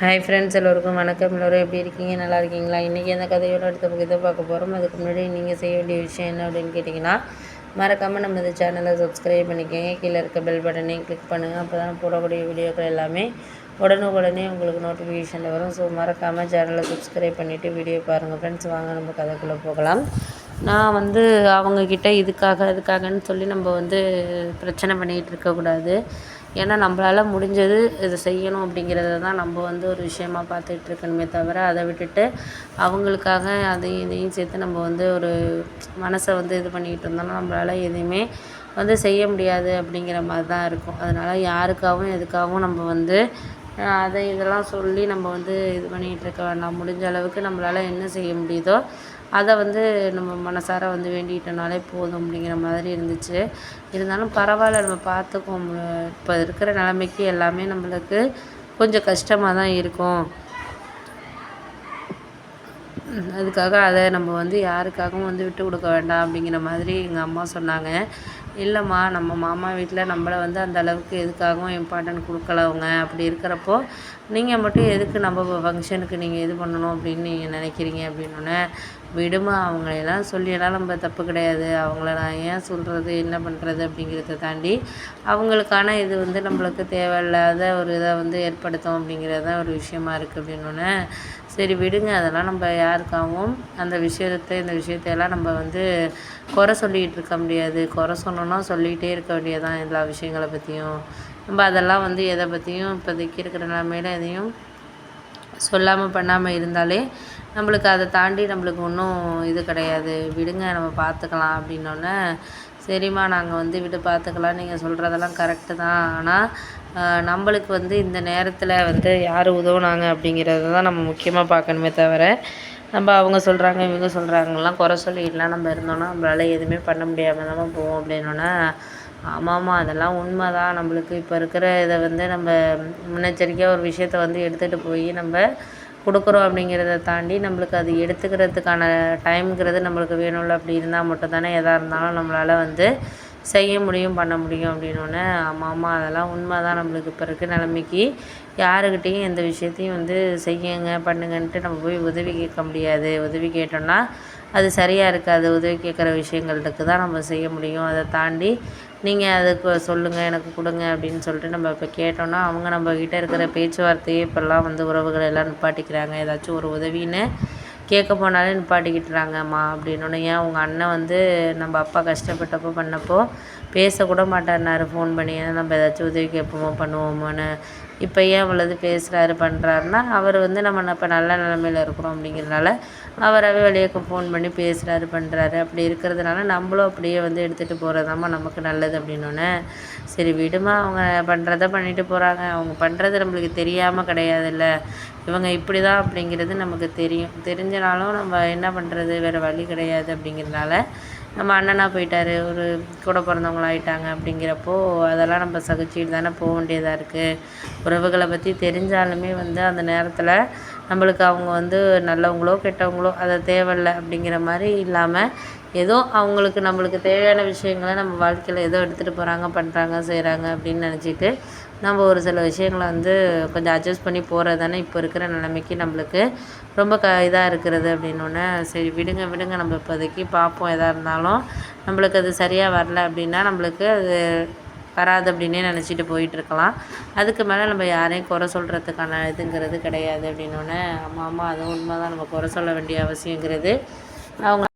Hi friends எல்லோருக்கும் வணக்கம். எல்லோரும் எப்படி இருக்கீங்க? நல்லா இருக்கீங்களா? இன்றைக்கி அந்த கதையோட அடுத்த பகுதி பார்க்க போகிறோம் அதுக்கு முன்னாடி நீங்கள் செய்ய வேண்டிய விஷயம் என்ன அப்படின்னு கேட்டிங்கன்னா மறக்காமல் நம்ம இந்த சேனலை சப்ஸ்கிரைப் பண்ணிக்கோங்க. கீழே இருக்க பெல் பட்டனையும் கிளிக் பண்ணுங்கள் அப்போ தான் போடக்கூடிய வீடியோக்கள் எல்லாமே உடனுக்குடனே உங்களுக்கு நோட்டிஃபிகேஷனில் வரும். ஸோ மறக்காமல் சேனலை சப்ஸ்கிரைப் பண்ணிவிட்டு வீடியோ பாருங்கள் ஃப்ரெண்ட்ஸ் வாங்க நம்ம கதைக்குள்ளே போகலாம். நான் வந்து அவங்கக்கிட்ட இதுக்காக இதுக்காகன்னு சொல்லி நம்ம வந்து பிரச்சனை பண்ணிகிட்டு இருக்கக்கூடாது. ஏன்னா நம்மளால் முடிஞ்சது இதை செய்யணும் அப்படிங்கிறத தான் நம்ம வந்து ஒரு விஷயமா பார்த்துட்டு இருக்கணுமே தவிர அதை விட்டுட்டு அவங்களுக்காக அதையும் இதையும் சேர்த்து நம்ம வந்து ஒரு மனசை வந்து இது பண்ணிக்கிட்டு இருந்தோம்னா நம்மளால் எதையுமே வந்து செய்ய முடியாது அப்படிங்கிற மாதிரி தான் இருக்கும். அதனால் யாருக்காகவும் எதுக்காகவும் நம்ம வந்து அதை இதெல்லாம் சொல்லி நம்ம வந்து இது பண்ணிகிட்டு இருக்க வேண்டாம். முடிஞ்ச அளவுக்கு நம்மளால் என்ன செய்ய முடியுதோ அதை வந்து நம்ம மனசார வந்து வேண்டிக்கிட்டோனாலே போதும் அப்படிங்கிற மாதிரி இருந்துச்சு. இருந்தாலும் பரவாயில்ல நம்ம பார்த்துக்குவோம். இப்போ இருக்கிற நிலமைக்கு எல்லாமே நம்மளுக்கு கொஞ்சம் கஷ்டமாக தான் இருக்கும். அதுக்காக அதை நம்ம வந்து யாருக்காகவும் வந்து விட்டு கொடுக்க வேண்டாம் அப்படிங்கிற மாதிரி எங்கள் அம்மா சொன்னாங்க. இல்லைம்மா நம்ம மாமா வீட்டில் நம்மளை வந்து அந்த அளவுக்கு எதுக்காகவும் இம்பார்ட்டன்ட் கொடுக்கல அவங்க அப்படி இருக்கிறப்போ நீங்கள் மட்டும் எதுக்கு நம்ம ஃபங்க்ஷனுக்கு நீங்கள் இது பண்ணணும் அப்படின்னு நீங்கள் நினைக்கிறீங்க அப்படின்னோடனே விடுமா அவங்களெல்லாம் சொல்லியெல்லாம் நம்ம தப்பு கிடையாது. அவங்கள நான் ஏன் சொல்கிறது என்ன பண்ணுறது அப்படிங்கிறத தாண்டி அவங்களுக்கான இது வந்து நம்மளுக்கு தேவையில்லாத ஒரு இதை வந்து ஏற்படுத்தும் அப்படிங்கிறது தான் ஒரு விஷயமா இருக்குது அப்படின்னோடனே சரி விடுங்க அதெல்லாம் நம்ம யாருக்காகவும் அந்த விஷயத்தை இந்த விஷயத்தையெல்லாம் நம்ம வந்து குறை சொல்லிக்கிட்டு இருக்க முடியாது. குறை சொன்னோன்னா சொல்லிக்கிட்டே இருக்க வேண்டியதான் எல்லா விஷயங்களை பற்றியும் நம்ம அதெல்லாம் வந்து எதை பற்றியும் இப்போதைக்கு இருக்கிற நிலமையில எதையும் சொல்லாமல் பண்ணாமல் இருந்தாலே நம்மளுக்கு அதை தாண்டி நம்மளுக்கு ஒன்றும் இது கிடையாது. விடுங்க நம்ம பார்த்துக்கலாம் அப்படின்னோடனே சரிம்மா நாங்கள் வந்து விட்டு பார்த்துக்கலாம் நீங்கள் சொல்கிறதெல்லாம் கரெக்டு தான். ஆனால் நம்மளுக்கு வந்து இந்த நேரத்தில் வந்து யார் உதவுனாங்க அப்படிங்கிறத தான் நம்ம முக்கியமாக பார்க்கணுமே தவிர நம்ம அவங்க சொல்கிறாங்க இவங்க சொல்கிறாங்கலாம் குறை சொல்லிடலாம் நம்ம இருந்தோம்னா நம்மளால் எதுவுமே பண்ண முடியாமல் தான் போவோம் அப்படின்னோன்னா ஆமாம்மா அதெல்லாம் உண்மை தான் நம்மளுக்கு இப்போ இருக்கிற இதை வந்து நம்ம முன்னெச்சரிக்கையாக ஒரு விஷயத்த வந்து எடுத்துகிட்டு போய் நம்ம கொடுக்குறோம் அப்படிங்கிறத தாண்டி நம்மளுக்கு அது எடுத்துக்கிறதுக்கான டைம்ங்கிறது நம்மளுக்கு வேணும்ல. அப்படி இருந்தால் மட்டும் தானே எதாக இருந்தாலும் நம்மளால் வந்து செய்ய முடியும் பண்ண முடியும் அப்படின்னோடனே ஆமாம் ஆமாம் அதெல்லாம் உண்மை தான் நம்மளுக்கு இப்போ இருக்க நிலைமைக்கு. யாருக்கிட்டேயும் எந்த விஷயத்தையும் வந்து செய்யுங்க பண்ணுங்கன்ட்டு நம்ம போய் உதவி கேட்க முடியாது. உதவி கேட்டோம்னா அது சரியாக இருக்காது. உதவி கேட்குற விஷயங்களுக்கு தான் நம்ம செய்ய முடியும். அதை தாண்டி நீங்கள் அதுக்கு சொல்லுங்கள் எனக்கு கொடுங்க அப்படின்னு சொல்லிட்டு நம்ம இப்போ கேட்டோம்னா அவங்க நம்மக்கிட்ட இருக்கிற பேச்சுவார்த்தையே இப்போல்லாம் வந்து உறவுகள் எல்லாம் நிப்பாட்டிக்கிறாங்க. ஏதாச்சும் ஒரு உதவின்னு கேட்க போனாலே நிப்பாட்டிக்கிட்டுறாங்கம்மா அப்படின்னோடனே ஏன் உங்கள் அண்ணன் வந்து நம்ம அப்பா கஷ்டப்பட்டப்போ பண்ணப்போ பேசக்கூட மாட்டாருனாரு ஃபோன் பண்ணி ஏன்னா நம்ம ஏதாச்சும் உதவி கேட்போமோ பண்ணுவோமோன்னு. இப்போ ஏன் அவ்வளோது பேசுகிறாரு பண்ணுறாருன்னா அவர் வந்து நம்ம இப்போ நல்ல நிலமையில இருக்கிறோம் அப்படிங்கிறனால அவராகவே வெளியே ஃபோன் பண்ணி பேசுகிறாரு பண்ணுறாரு அப்படி இருக்கிறதுனால நம்மளும் அப்படியே வந்து எடுத்துகிட்டு போகிறதாம்மா நமக்கு நல்லது அப்படின்னோடனே சரி விடுமா அவங்க பண்ணுறத பண்ணிட்டு போகிறாங்க அவங்க பண்ணுறது நம்மளுக்கு தெரியாமல் கிடையாதுல்ல. இவங்க இப்படி தான் அப்படிங்கிறது நமக்கு தெரியும். தெரிஞ்ச தெரிஞ்சனாலும் நம்ம என்ன பண்ணுறது வேறு வழி கிடையாது அப்படிங்கிறதுனால நம்ம அண்ணனாக போயிட்டார். ஒரு கூட பிறந்தவங்களாயிட்டாங்க அப்படிங்கிறப்போ அதெல்லாம் நம்ம சகிச்சுட்டு தானே போக வேண்டியதாக இருக்குது உறவுகளை பற்றி தெரிஞ்சாலுமே வந்து அந்த நேரத்தில் நம்மளுக்கு அவங்க வந்து நல்லவங்களோ கெட்டவங்களோ அதை தேவையில்லை அப்படிங்கிற மாதிரி இல்லாமல் ஏதோ அவங்களுக்கு நம்மளுக்கு தேவையான விஷயங்களை நம்ம வாழ்க்கையில் ஏதோ எடுத்துகிட்டு போகிறாங்க பண்ணுறாங்க செய்கிறாங்க அப்படின்னு நினச்சிட்டு நம்ம ஒரு சில விஷயங்களை வந்து கொஞ்சம் அட்ஜஸ்ட் பண்ணி போகிறது தானே இப்போ இருக்கிற நிலைமைக்கு நம்மளுக்கு ரொம்ப க இதாக இருக்கிறது அப்படின்னோடனே சரி விடுங்க விடுங்க நம்ம இப்போதைக்கு பார்ப்போம் எதாக இருந்தாலும். நம்மளுக்கு அது சரியாக வரல அப்படின்னா நம்மளுக்கு அது வராது அப்படின்னே நினச்சிட்டு போயிட்டுருக்கலாம் அதுக்கு மேலே நம்ம யாரையும் குறை சொல்கிறதுக்கான இதுங்கிறது கிடையாது அப்படின்னோடனே ஆமாம் ஆமாம் அதுவும் உண்மை தான் நம்ம குறை சொல்ல வேண்டிய அவசியங்கிறது அவங்க